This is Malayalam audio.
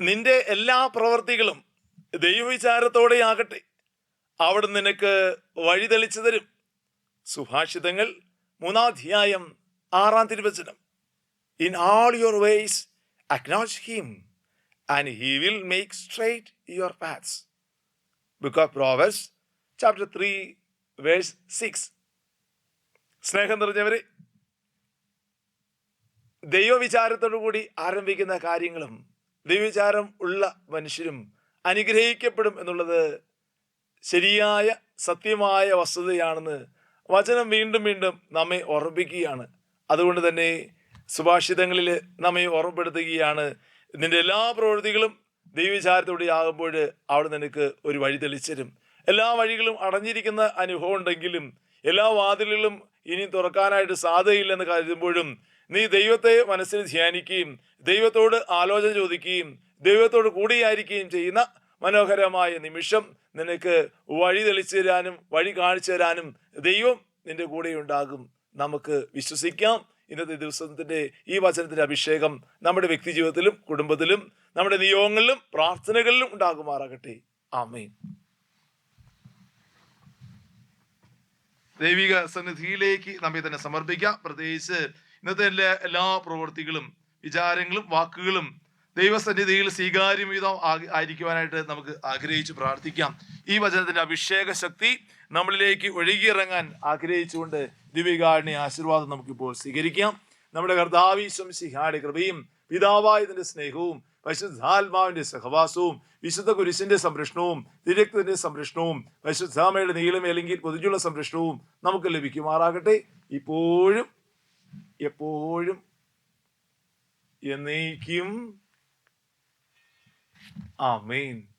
നിന്റെ എല്ലാ പ്രവർത്തികളും ദൈവവിചാരത്തോടെ ആകട്ടെ. അവിടെ നിനക്ക് വഴി തെളിച്ചു തരും. സുഭാഷിതങ്ങൾ മൂന്നാധ്യായം ആറാം തിരുവചനം. In all your ways acknowledge him and he will make straight your paths book of proverbs chapter three verse six സ്നേഹം നിറഞ്ഞവരെ ദൈവവിചാരത്തോടു കൂടി ആരംഭിക്കുന്ന കാര്യങ്ങളും ദൈവവിചാരം ഉള്ള മനുഷ്യരും അനുഗ്രഹിക്കപ്പെടും എന്നുള്ളത് ശരിയായ സത്യമായ വസ്തുതയാണെന്ന് വചനം വീണ്ടും വീണ്ടും നമ്മെ ഓർമ്മിപ്പിക്കുകയാണ്. അതുകൊണ്ട് തന്നെ സുഭാഷിതങ്ങളിൽ നമ്മെ ഓർമ്മപ്പെടുത്തുകയാണ്. നിന്റെ എല്ലാ പ്രവൃത്തികളും ദൈവവിചാരത്തോടെ ആകുമ്പോൾ അവിടെ നിനക്ക് ഒരു വഴി തെളിച്ചരും. എല്ലാ വഴികളും അടഞ്ഞിരിക്കുന്ന അനുഭവം ഉണ്ടെങ്കിലും എല്ലാ വാതിലുകളും ഇനി തുറക്കാനായിട്ട് സാധ്യതയില്ലെന്ന് കരുതുമ്പോഴും നീ ദൈവത്തെ മനസ്സിൽ ധ്യാനിക്കുകയും ദൈവത്തോട് ആലോചന ചോദിക്കുകയും ദൈവത്തോട് കൂടിയായിരിക്കുകയും ചെയ്യുന്ന മനോഹരമായ നിമിഷം നിനക്ക് വഴി തെളിച്ചു തരാനും വഴി കാണിച്ചു തരാനും ദൈവം നിന്റെ കൂടെ ഉണ്ടാകും. നമുക്ക് വിശ്വസിക്കാം. ഇന്നത്തെ ദിവസത്തിന്റെ ഈ വചനത്തിന്റെ അഭിഷേകം നമ്മുടെ വ്യക്തി ജീവിതത്തിലും കുടുംബത്തിലും നമ്മുടെ നിയോഗങ്ങളിലും പ്രാർത്ഥനകളിലും ഉണ്ടാകുമാറാകട്ടെ. ആമേൻ. ദൈവിക സന്നിധിയിലേക്ക് നമ്മെ തന്നെ സമർപ്പിക്കാം. പ്രത്യേകിച്ച് ഇന്നത്തെ എല്ലാ എല്ലാ പ്രവൃത്തികളും വിചാരങ്ങളും വാക്കുകളും ദൈവസന്നിധിയിൽ സ്വീകാര്യമിതം ആയിരിക്കുവാനായിട്ട് നമുക്ക് ആഗ്രഹിച്ച് പ്രാർത്ഥിക്കാം. ഈ വചനത്തിന്റെ അഭിഷേക ശക്തി നമ്മളിലേക്ക് ഒഴുകിയിറങ്ങാൻ ആഗ്രഹിച്ചുകൊണ്ട് ദിവ്യകാരുണ്യ ആശീർവാദം നമുക്കിപ്പോൾ സ്വീകരിക്കാം. നമ്മുടെ കർത്താവീശ്വം ശിഹാടി കൃപയും പിതാവായതിന്റെ സ്നേഹവും പരിശുദ്ധാത്മാവിന്റെ സഹവാസവും വിശുദ്ധ കുരിശിന്റെ സംരക്ഷണവും തിരക്തത്തിന്റെ സംരക്ഷണവും പരിശുദ്ധാമയുടെ നീളമേലെങ്കിൽ അല്ലെങ്കിൽ പൊതിച്ചുള്ള സംരക്ഷണവും നമുക്ക് ലഭിക്കുമാറാകട്ടെ. ഇപ്പോഴും എപ്പോഴും എന്നേക്കും. ആമേൻ.